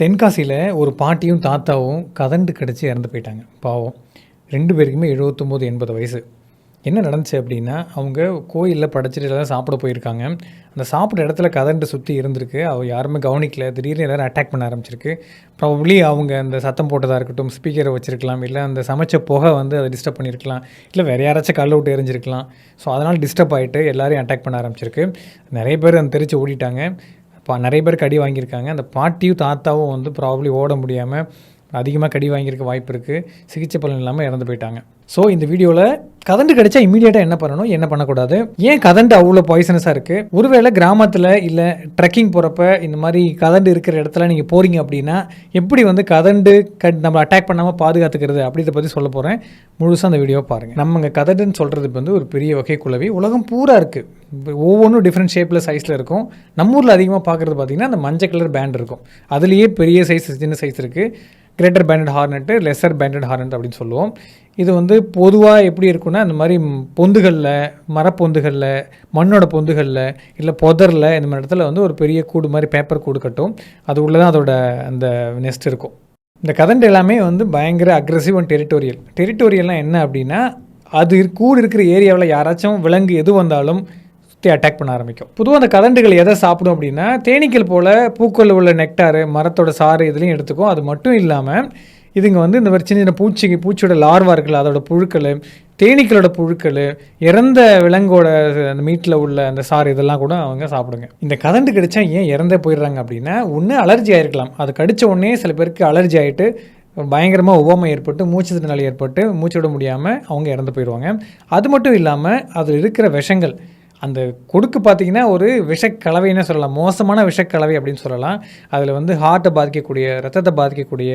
தென்காசியில் ஒரு பாட்டியும் தாத்தாவும் கதண்டு கிடச்சி இறந்து போயிட்டாங்க. பாவம். ரெண்டு பேருக்குமே எழுபத்தொம்போது எண்பது வயசு. என்ன நடந்துச்சு அப்படின்னா அவங்க கோயிலில் படைச்சிட்டு எல்லாம் சாப்பிட போயிருக்காங்க. அந்த சாப்பிட்ற இடத்துல கதண்டு சுற்றி இருந்திருக்கு. அவள் யாருமே கவனிக்கல. திடீர்னு எல்லோரும் அட்டாக் பண்ண ஆரம்பிச்சிருக்கு. ப்ராபப்ளி அவங்க அந்த சத்தம் போட்டதாக இருக்கட்டும் ஸ்பீக்கரை வச்சுருக்கலாம் இல்லை அந்த சமைச்ச புகை வந்து அதை டிஸ்டர்ப் பண்ணியிருக்கலாம் இல்லை வேறு யாராச்சும் கல் விட்டு எரிஞ்சிருக்கலாம் ஸோ அதனால் டிஸ்டர்ப் ஆகிட்டு எல்லாரையும் அட்டாக் பண்ண ஆரம்பிச்சிருக்கு. நிறைய பேர் அந்த தெரிச்சு ஓடிட்டாங்க. நிறைய பேர் கடி வாங்கியிருக்காங்க. அந்த பாட்டியும் தாத்தாவும் வந்து ப்ராப்ளி ஓட முடியாமல் அதிகமாக கடி வாங்கியிருக்க வாய்ப்பு இருக்குது சிகிச்சை பலன் இல்லாமல் இறந்து போயிட்டாங்க. ஸோ இந்த வீடியோவில் கதண்டு கிடைச்சா இமீடியட்டாக என்ன பண்ணணும்? என்ன பண்ணக்கூடாது? ஏன் கதண்டு அவ்வளோ பாய்சனஸாக இருக்குது ஒருவேளை கிராமத்தில் இல்லை ட்ரெக்கிங் போகிறப்ப இந்த மாதிரி கதண்டு இருக்கிற இடத்துல நீங்கள் போகிறீங்க அப்படின்னா எப்படி வந்து கதண்டு கட் நம்ம அட்டாக் பண்ணாமல் பாதுகாத்துக்கிறது? அப்படின்றத பற்றி சொல்ல போகிறேன் முழுசாக அந்த வீடியோவை பாருங்கள் நம்ம இங்கே கதண்டுன்னு சொல்கிறது வந்து ஒரு பெரிய வகை குழவி. உலகம் பூரா இருக்குது ஒவ்வொன்றும் டிஃப்ரெண்ட் ஷேப்பில் சைஸில் இருக்கும். நம்ம ஊரில் அதிகமாக பார்க்குறது பார்த்திங்கன்னா அந்த மஞ்சள் கலர் பேண்ட் இருக்கும். அதுலேயே பெரிய சைஸ் சின்ன சைஸ் இருக்குது greater banded hornet lesser banded hornet அப்படின்னு சொல்லுவோம். இது வந்து பொதுவாக எப்படி இருக்குன்னா இந்த மாதிரி பொந்துகளில் மரப்பொந்துகளில் மண்ணோட பொந்துகளில் இல்லை புதரில் இந்த மாதிரி இடத்துல வந்து ஒரு பெரிய கூடு மாதிரி பேப்பர் கூடு கட்டும். அது உள்ளே தான் அதோட அந்த நெஸ்ட் இருக்கும். இந்த கதண்டு எல்லாமே வந்து பயங்கர அக்ரெசிவ் அண்ட் டெரிட்டோரியல் டெரிட்டோரியல்னால் என்ன அப்படின்னா அது கூடு இருக்கிற ஏரியாவில் யாராச்சும் விலங்கு எது வந்தாலும் அட்டாக் பண்ண ஆரம்பிக்கும். பொதுவாக அந்த கதண்டுகள் எதை சாப்பிடும் அப்படின்னா தேனீக்கள் போல் பூக்களில் உள்ள நெக்டார் மரத்தோட சாறு இதுலையும் எடுத்துக்கும். அது மட்டும் இல்லாமல் இதுங்க வந்து இந்த மாதிரி சின்ன சின்ன பூச்சிக்கு பூச்சியோட லார்வா இருக்குல்ல அதோட புழுக்கள் தேனீக்களோட புழுக்கள் இறந்த விலங்கோட அந்த மீட்டில் உள்ள அந்த சாறு இதெல்லாம் கூட அவங்க சாப்பிடுங்க. இந்த கதண்டு கடிச்சா ஏன் இறந்தே போயிடுறாங்க அப்படின்னா ஒன்று அலர்ஜி ஆயிருக்கலாம். அது கடித்த உடனே சில பேருக்கு அலர்ஜி ஆகிட்டு பயங்கரமாக ஒவ்வாமை ஏற்பட்டு மூச்சு திணறல் ஏற்பட்டு மூச்சு விட முடியாமல் அவங்க இறந்து போயிடுவாங்க. அது மட்டும் இல்லாமல் அதில் இருக்கிற விஷங்கள் அந்த கொடுக்கு பார்த்தீங்கன்னா ஒரு விஷக்கலவைன்னு சொல்லலாம். மோசமான விஷக்கலவை அப்படின்னு சொல்லலாம். அதில் வந்து ஹார்ட்டை பாதிக்கக்கூடிய ரத்தத்தை பாதிக்கக்கூடிய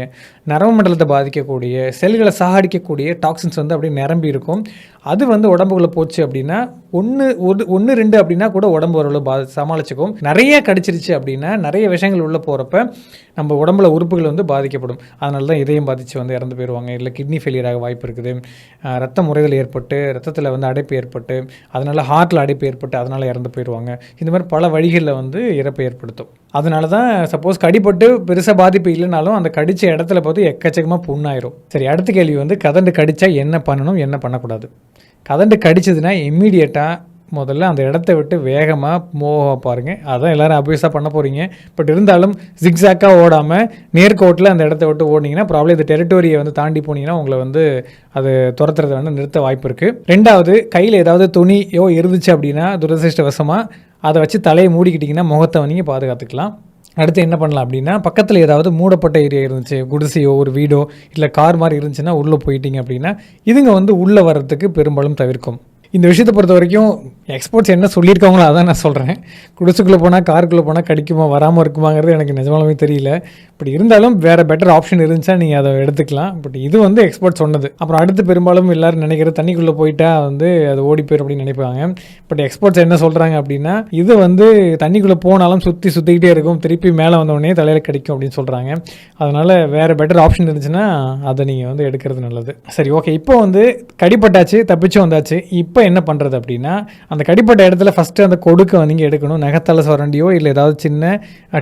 நரம்பு மண்டலத்தை பாதிக்கக்கூடிய செல்களை சாகடிக்கக்கூடிய டாக்ஸின்ஸ் வந்து அப்படியே நிரம்பி இருக்கும். அது வந்து உடம்புக்குள்ளே போச்சு அப்படின்னா ஒன்று ஒரு ஒன்று ரெண்டு அப்படின்னா கூட உடம்பு ஓரளவு பா சமாளிச்சுக்கும். நிறைய கடிச்சிருச்சு அப்படின்னா நிறைய விஷயங்கள் உள்ளே போகிறப்ப நம்ம உடம்புல உறுப்புகள் வந்து பாதிக்கப்படும். அதனால தான் இதயம் பாதித்து வந்து இறந்து போயிடுவாங்க இல்லை கிட்னி ஃபெயிலியர் ஆக வாய்ப்பு இருக்குது. ரத்த முறைகள் ஏற்பட்டு ரத்தத்தில் வந்து அடைப்பு ஏற்பட்டு அதனால் ஹார்ட்டில் அடைப்பு ஏற்பட்டு அதனால் இறந்து போயிடுவாங்க இந்த மாதிரி பல வழிகளில் வந்து இறப்பை ஏற்படுத்தும். அதனால தான் சப்போஸ் கடிப்பட்டு பெருசாக பாதிப்பு இல்லைனாலும் அந்த கடித்த இடத்துல பார்த்து எக்கச்சக்கமாக புண்ணாயிரும். சரி அடுத்த கேள்வி வந்து கதண்டு கடித்தா என்ன பண்ணணும் என்ன பண்ணக்கூடாது? கதண்டு கடிச்சதுன்னா இம்மீடியட்டாக முதல்ல அந்த இடத்த விட்டு வேகமாக மூவ் பாருங்கள் அதான் எல்லோரும் அபியூஸாக பண்ண போகிறீங்க பட் இருந்தாலும் ஜிக்ஸாக்காக ஓடாமல் நேர்கோட்டில் அந்த இடத்த விட்டு ஓடினீங்கன்னா ப்ராப்ளம் இந்த டெரிட்டோரியை வந்து தாண்டி போனீங்கன்னா உங்களை வந்து அது துரத்துறத வந்து நிறுத்த வாய்ப்பு இருக்குது ரெண்டாவது கையில் ஏதாவது துணியோ இருந்துச்சு அப்படின்னா துரதிருஷ்டவசமாக அதை வச்சு தலையை மூடிக்கிட்டிங்கன்னா முகத்தை நீங்கள் பாதுகாத்துக்கலாம். அடுத்து என்ன பண்ணலாம் அப்படின்னா பக்கத்தில் ஏதாவது மூடப்பட்ட ஏரியா இருந்துச்சு குடிசையோ ஒரு வீடோ இல்லை கார் மாதிரி இருந்துச்சுன்னா உள்ளே போயிட்டீங்க அப்படின்னா இதுங்க வந்து உள்ளே வர்றதுக்கு பெரும்பாலும் தவிர்க்கும். இந்த விஷயத்தை பொறுத்த வரைக்கும் எக்ஸ்போர்ட்ஸ் என்ன சொல்லியிருக்காங்களோ அதான் நான் சொல்கிறேன் குடிசுக்குள்ளே போனால் காருக்குள்ளே போனால் கிடைக்குமா வராமல் இருக்குமாங்கிறது எனக்கு நிஜமாலுமே தெரியல. பட் இருந்தாலும் வேறு பெட்டர் ஆப்ஷன் இருந்துச்சா நீங்கள் அதை எடுத்துக்கலாம். பட் இது வந்து எக்ஸ்போர்ட் சொன்னது. அப்புறம் அடுத்து பெரும்பாலும் எல்லாரும் நினைக்கிற தண்ணிக்குள்ளே போயிட்டா வந்து அது ஓடி போயிடும் அப்படின்னு நினைப்பாங்க. பட் எக்ஸ்போர்ட்ஸ் என்ன சொல்கிறாங்க அப்படின்னா இது வந்து தண்ணிக்குள்ளே போனாலும் சுற்றி சுற்றிக்கிட்டே இருக்கும். திருப்பி மேலே வந்தோடனே தலையில் கிடைக்கும் அப்படின்னு சொல்கிறாங்க அதனால் வேறு பெட்டர் ஆப்ஷன் இருந்துச்சுன்னா அதை நீங்கள் வந்து எடுக்கிறது நல்லது. சரி ஓகே இப்போ வந்து கடிப்பட்டாச்சு தப்பிச்சு வந்தாச்சு. இப்போ என்ன பண்ணுறது அப்படின்னா அந்த கடிப்பட்ட இடத்துல ஃபஸ்ட்டு அந்த கொடுக்கை நீங்கள் எடுக்கணும். நகத்தால சுரண்டியோ இல்லை ஏதாவது சின்ன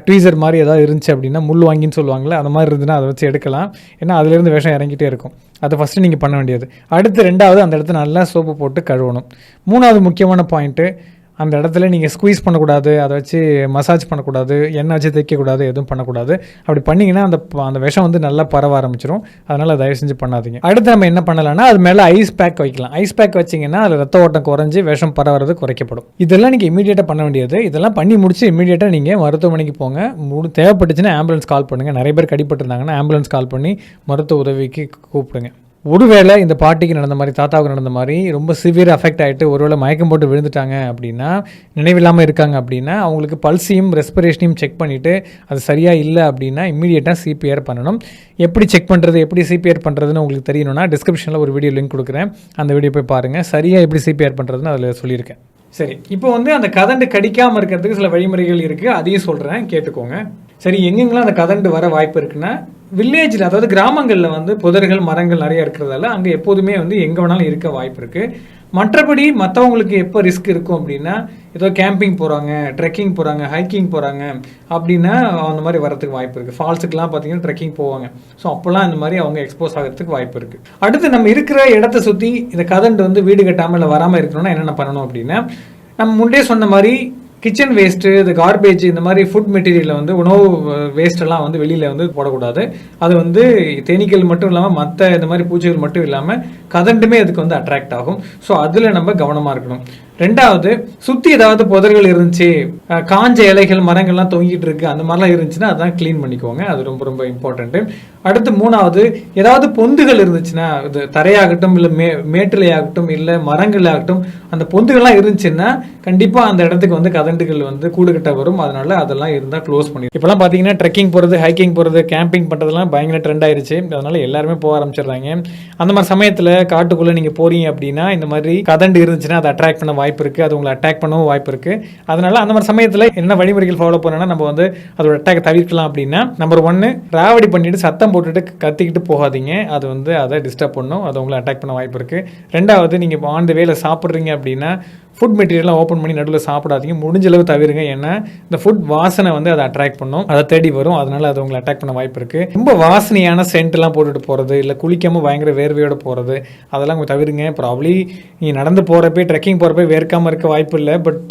ட்வீசர் மாதிரி ஏதாவது இருந்துச்சு அப்படின்னா முள் வாங்கின்னு சொல்லுவாங்கள்ல அந்த மாதிரி இருந்துன்னா அதை வச்சு எடுக்கலாம். ஏன்னா அதுலேருந்து விஷம் இறங்கிட்டே இருக்கும். அதை ஃபஸ்ட்டு நீங்கள் பண்ண வேண்டியது. அடுத்து ரெண்டாவது அந்த இடத்துல நல்லா சோப்பு போட்டு கழுவணும். மூணாவது முக்கியமான பாயிண்ட்டு அந்த இடத்துல நீங்கள் ஸ்குவீஸ் பண்ணக்கூடாது அதை வச்சு மசாஜ் பண்ணக்கூடாது எண்ணெய் வச்சு தைக்கக்கூடாது எதுவும் பண்ணக்கூடாது. அப்படி பண்ணிங்கன்னா அந்த ப- அந்த விஷம் வந்து நல்லா பரவ ஆரம்பிச்சிடும் அதனால் தயவு செஞ்சு பண்ணாதீங்க. அடுத்து நம்ம என்ன பண்ணலாம்னா அது மேலே ஐஸ் பேக் வைக்கலாம். ஐஸ் பேக் வச்சிங்கன்னா அதில் ரத்த ஓட்டம் குறைஞ்சி விஷம் பரவுறது குறைக்கப்படும். இதெல்லாம் நீங்கள் இமீடியட்டாக பண்ண வேண்டியது. இதெல்லாம் பண்ணி முடிச்சு இமீடியட்டாக நீங்கள் மருத்துவமனைக்கு போங்க. முடி தேவைப்பட்டுச்சுன்னா ஆம்புலன்ஸ் கால் பண்ணுங்கள் நிறைய பேர் கடிப்பட்டிருந்தாங்கன்னா ஆம்புலன்ஸ் கால் பண்ணி மருத்துவ உதவிக்கு கூப்பிடுங்க. ஒருவேளை இந்த பாட்டிக்கு நடந்த மாதிரி தாத்தாவுக்கு நடந்த மாதிரி ரொம்ப சிவியர் அஃபெக்ட் ஆகிட்டு ஒருவேளை மயக்கம் போட்டு விழுந்துட்டாங்க அப்படின்னா நினைவில்லாமல் இருக்காங்க அப்படின்னா அவங்களுக்கு பல்ஸையும் ரெஸ்பிரேஷனையும் செக் பண்ணிவிட்டு அது சரியாக இல்லை அப்படின்னா இம்மீடியட்டாக சிபிஆர் பண்ணணும். எப்படி செக் பண்ணுறது எப்படி சிபிஆர் பண்ணுறதுன்னு உங்களுக்கு தெரியணும்னா டிஸ்கிரிப்ஷனில் ஒரு வீடியோ லிங்க் கொடுக்குறேன். அந்த வீடியோ போய் பாருங்கள் சரியாக எப்படி சிபிஆர் பண்ணுறதுன்னு அதில் சொல்லியிருக்கேன். சரி இப்போ வந்து அந்த கதண்டு கடிக்காமல் இருக்கிறதுக்கு சில வழிமுறைகள் இருக்குது அதையும் சொல்கிறேன் கேட்டுக்கோங்க. சரி எங்கெங்கெல்லாம் அந்த கதண்டு வர வாய்ப்பு இருக்குன்னா வில்லேஜில் அதாவது கிராமங்களில் வந்து புதர்கள் மரங்கள் நிறைய இருக்கிறதால அங்கே எப்போதுமே வந்து எங்கே வேணாலும் இருக்க வாய்ப்பு இருக்குது மற்றபடி மற்றவங்களுக்கு எப்போ ரிஸ்க் இருக்கும் அப்படின்னா ஏதோ கேம்பிங் போகிறாங்க ட்ரெக்கிங் போகிறாங்க ஹைக்கிங் போகிறாங்க அப்படின்னா அந்த மாதிரி வரதுக்கு வாய்ப்பு இருக்குது ஃபால்ஸுக்குலாம் பார்த்தீங்கன்னா ட்ரெக்கிங் போவாங்க. ஸோ அப்போல்லாம் இந்த மாதிரி அவங்க எக்ஸ்போஸ் ஆகிறதுக்கு வாய்ப்பு இருக்குது அடுத்து நம்ம இருக்கிற இடத்த சுற்றி இந்த கதண்டு வந்து வீடு கட்டாமல் இல்லை வராமல் இருக்கணும்னா என்னென்ன பண்ணணும் அப்படின்னா நம்ம முன்னே சொன்ன மாதிரி கிச்சன் வேஸ்ட்டு இந்த கார்பேஜ் இந்த மாதிரி ஃபுட் மெட்டீரியலில் வந்து உணவு வேஸ்ட்டெல்லாம் வந்து வெளியில் வந்து போடக்கூடாது. அது வந்து தேனீக்கள் மட்டும் இல்லாமல் மற்ற இந்த மாதிரி பூச்சிகள் மட்டும் இல்லாமல் கதண்டுமே அதுக்கு வந்து அட்ராக்ட் ஆகும். ஸோ அதில் நம்ம கவனமாக இருக்கணும். ரெண்டாவது சுற்றி ஏதாவது புதர்கள் இருந்துச்சு காஞ்ச இலைகள் மரங்கள்லாம் தொங்கிட்டு இருக்கு அந்த மாதிரிலாம் இருந்துச்சுன்னா அதான் க்ளீன் பண்ணிக்கோங்க. அது ரொம்ப ரொம்ப இம்பார்ட்டன்ட்டு அடுத்து மூணாவது ஏதாவது பொந்துகள் இருந்துச்சுன்னா இது தரையாகட்டும் இல்லை மே மேட்டிலையாகட்டும் இல்லை மரங்களாகட்டும் அந்த பொந்துகள்லாம் இருந்துச்சுன்னா கண்டிப்பாக அந்த இடத்துக்கு வந்து கதண்டுகள் வந்து கூடுகிட்ட வரும். அதனால அதெல்லாம் இருந்தால் க்ளோஸ் பண்ணி இப்போலாம் பார்த்தீங்கன்னா ட்ரெக்கிங் போகிறது ஹைக்கிங் போகிறது கேம்பிங் பண்ணுறதுலாம் பயங்கர ட்ரெண்ட் ஆயிருச்சு. அதனால எல்லாருமே போக ஆரம்பிச்சிடுறாங்க. அந்த மாதிரி சமயத்தில் காட்டுக்குள்ளே நீங்கள் போறீங்க அப்படின்னா இந்த மாதிரி கதண்டு இருந்துச்சுன்னா அதை அட்ராக்ட் பண்ண வாய்ப்பு இருக்குது அது உங்களை அட்டாக் பண்ணவும் வாய்ப்பு இருக்குது அதனால அந்த மாதிரி சமயத்தில் என்ன வழிமுறைகள் ஃபாலோ பண்ணோன்னா நம்ம வந்து அதோட அட்டாக் தவிர்க்கலாம் அப்படின்னா நம்பர் ஒன்று ராவடி பண்ணிட்டு சத்தம் போட்டுட்டு கத்திக்கிட்டு போகாதீங்க. அது வந்து அதை டிஸ்டர்ப் பண்ணும் அது உங்களை அட்டாக் பண்ண வாய்ப்பு இருக்குது ரெண்டாவது நீங்கள் ஆன் த சாப்பிட்றீங்க அப்படின்னா ஃபுட் மெட்டீரியல்லாம் ஓப்பன் பண்ணி நடுவில் சாப்பிடாதீங்க. முடிஞ்ச அளவு தவிருங்க. ஏன்னா இந்த ஃபுட் வாசனை வந்து அதை அட்ராக்ட் பண்ணும் அதை தேடி வரும். அதனால அது உங்களை அட்டாக் பண்ண வாய்ப்பு இருக்குது ரொம்ப வாசனையான சென்ட்லாம் போட்டுட்டு போகிறது இல்லை குளிக்காமல் பயங்கர வேர்வையோட போகிறது அதெல்லாம் கொஞ்சம் தவிருங்க. ப்ராப்ளி நீங்கள் நடந்து போகிறப்ப ட்ரெக்கிங் போகிறப்ப வேர்க்காமல் இருக்க வாய்ப்பு இல்லை பட்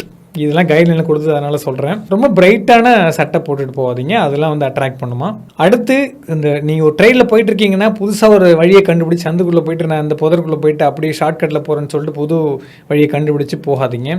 இதெல்லாம் கைட்லைனில் கொடுத்து அதனால சொல்கிறேன் ரொம்ப பிரைட்டான சட்டை போட்டுட்டு போகாதீங்க அதெல்லாம் வந்து அட்ராக்ட் பண்ணுமா. அடுத்து இந்த நீங்கள் ஒரு ட்ரெயினில் போயிட்டு இருக்கீங்கன்னா புதுசாக ஒரு வழியை கண்டுபிடிச்சி சந்துக்குள்ளே போயிட்டு நான் இந்த புதற்குள்ளே போயிட்டு அப்படியே ஷார்ட்கட்டில் போகிறேன்னு சொல்லிட்டு புது வழியை கண்டுபிடிச்சி போகாதீங்க.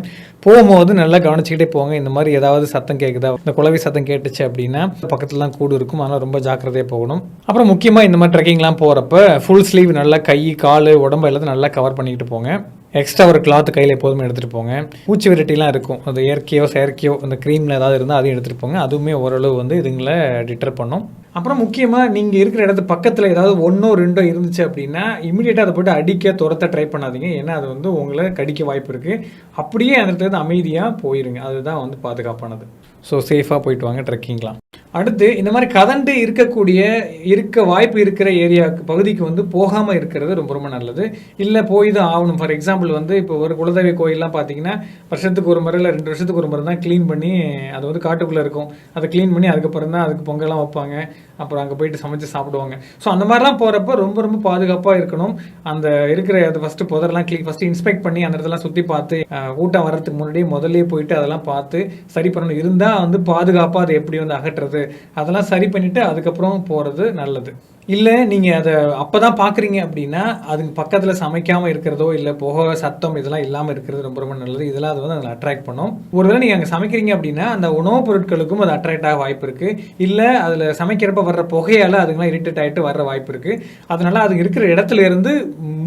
போகும்போது நல்லா கவனிச்சிக்கிட்டே போங்க இந்த மாதிரி ஏதாவது சத்தம் கேட்குதா இந்த குலவை சத்தம் கேட்டுச்சு அப்படின்னா பக்கத்துலலாம் கூடு இருக்கும் அதனால் ரொம்ப ஜாக்கிரதையாக போகணும். அப்புறம் முக்கியமாக இந்த மாதிரி ட்ரெக்கிங்லாம் போகிறப்ப ஃபுல் ஸ்லீவ் நல்லா கை கால் உடம்பு எல்லாத்தையும் நல்லா கவர் பண்ணிக்கிட்டு போங்க. எக்ஸ்ட்ரா ஒரு கிளாத் கையில் எப்போதுமே எடுத்துகிட்டு போங்க. பூச்சி விரட்டிலாம் இருக்கும். அது இயற்கையோ செயற்கையோ அந்த க்ரீமில் ஏதாவது இருந்தால் அதையும் எடுத்துகிட்டு போங்க. அதுவுமே ஓரளவு வந்து இதுங்களை டிட்டர் பண்ணும். அப்புறம் முக்கியமாக நீங்கள் இருக்கிற இடத்து பக்கத்தில் ஏதாவது ஒன்றோ ரெண்டோ இருந்துச்சு அப்படின்னா இமீடியட்டாக அதை போட்டு அடிக்க துரத்த ட்ரை பண்ணாதீங்க. ஏன்னா அது வந்து உங்களை கடிக்க வாய்ப்பு இருக்குது அப்படியே அந்த இடத்துல அமைதியாக போயிருங்க. அதுதான் வந்து பாதுகாப்பானது. ஸோ சேஃபாக போயிட்டு வாங்க ட்ரெக்கிங்லாம் அடுத்து இந்த மாதிரி கதண்டு இருக்கக்கூடிய இருக்க வாய்ப்பு இருக்கிற ஏரியாவுக்கு பகுதிக்கு வந்து போகாமல் இருக்கிறது ரொம்ப ரொம்ப நல்லது. இல்லை போய் தான் ஆகணும். ஃபார் எக்ஸாம்பிள் வந்து இப்போ ஒரு குலதெய்வ கோயிலெலாம் பார்த்தீங்கன்னா வருஷத்துக்கு ஒரு முறை இல்லை ரெண்டு வருஷத்துக்கு ஒரு முறை தான் க்ளீன் பண்ணி அது வந்து காட்டுக்குள்ளே இருக்கும். அதை க்ளீன் பண்ணி அதுக்கப்புறம் தான் அதுக்கு பொங்கலாம் வைப்பாங்க. அப்புறம் அங்கே போயிட்டு சமைச்சு சாப்பிடுவாங்க. ஸோ அந்த மாதிரிலாம் போகிறப்ப ரொம்ப ரொம்ப பாதுகாப்பாக இருக்கணும். அந்த இருக்கிற அது ஃபஸ்ட்டு புதரெல்லாம் க்ளீன் ஃபஸ்ட்டு இன்ஸ்பெக்ட் பண்ணி அந்த இடத்தெல்லாம் சுற்றி பார்த்து ஊட்டம் கூட்டம் வர்றதுக்கு முன்னாடியே முதல்லயே போயிட்டு அதெல்லாம் பார்த்து சரி பண்ணணும். இருந்தால் வந்து பாதுகாப்பாக அதை எப்படி வந்து அகற்றுறது அதெல்லாம் சரி பண்ணிவிட்டு அதுக்கப்புறம் போகிறது நல்லது. இல்லை நீங்கள் அதை அப்போ தான் பார்க்குறீங்க அப்படின்னா அதுக்கு பக்கத்தில் சமைக்காமல் இருக்கிறதோ இல்லை புகை சத்தம் இதெல்லாம் இல்லாமல் இருக்கிறது ரொம்ப ரொம்ப நல்லது. இதெல்லாம் அது வந்து அதில் அட்ராக்ட் பண்ணும். ஒருவேளை நீங்கள் அங்கே சமைக்கிறீங்க அப்படின்னா அந்த உணவுப் பொருட்களுக்கும் அது அட்ராக்ட் ஆக வாய்ப்பு இருக்குது இல்லை அதில் சமைக்கிறப்ப வர்ற புகையால் அதுங்களாம் இரிட்டேட் ஆகிட்டு வர்ற வாய்ப்பு இருக்குது அதனால் அது இருக்கிற இடத்துல இருந்து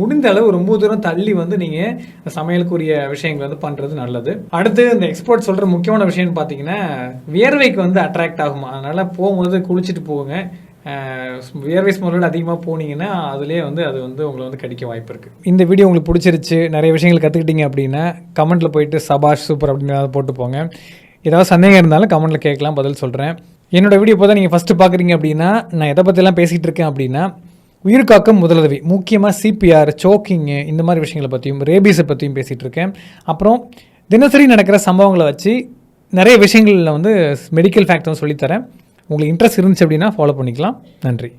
முடிந்த அளவு ரொம்ப தூரம் தள்ளி வந்து நீங்கள் சமையலுக்குரிய விஷயங்கள் வந்து பண்ணுறது நல்லது. அடுத்து இந்த எக்ஸ்போர்ட் சொல்கிற முக்கியமான விஷயம்னு பார்த்தீங்கன்னா வியர்வைக்கு வந்து அட்ராக்ட் ஆகும்? அதனால் அதனால் போகும்போது குளிச்சுட்டு போங்க. வியர்வை ஸ்மெல்லோட அதிகமாக போனீங்கன்னா அதுலேயே வந்து அது வந்து உங்களை வந்து கடிக்க வாய்ப்பு இருக்குது இந்த வீடியோ உங்களுக்கு பிடிச்சிருச்சு நிறைய விஷயங்கள் கற்றுக்கிட்டீங்க அப்படின்னா கமெண்ட்டில் போயிட்டு சபாஷ் சூப்பர் அப்படின்னு போட்டு போங்க. ஏதாவது சந்தேகம் இருந்தாலும் கமெண்ட்டில் கேட்கலாம் பதில் சொல்கிறேன் என்னோடய வீடியோ இப்போ தான் நீங்கள் ஃபஸ்ட்டு பார்க்குறீங்க அப்படின்னா நான் எதை பற்றிலாம் பேசிகிட்டு இருக்கேன் அப்படின்னா உயிர்காக்கும் முதலுதவி முக்கியமாக சிபிஆர் சோக்கிங்கு இந்த மாதிரி விஷயங்களை பற்றியும் ரேபீஸை பற்றியும் பேசிகிட்டு இருக்கேன். அப்புறம் தினசரி நடக்கிற சம்பவங்களை வச்சு நிறைய விஷயங்களில் வந்து மெடிக்கல் ஃபேக்டர்ஸ் சொல்லித்தரேன். உங்களுக்கு இன்ட்ரெஸ்ட் இருந்துச்சு அப்படின்னா ஃபாலோ பண்ணிக்கலாம். நன்றி.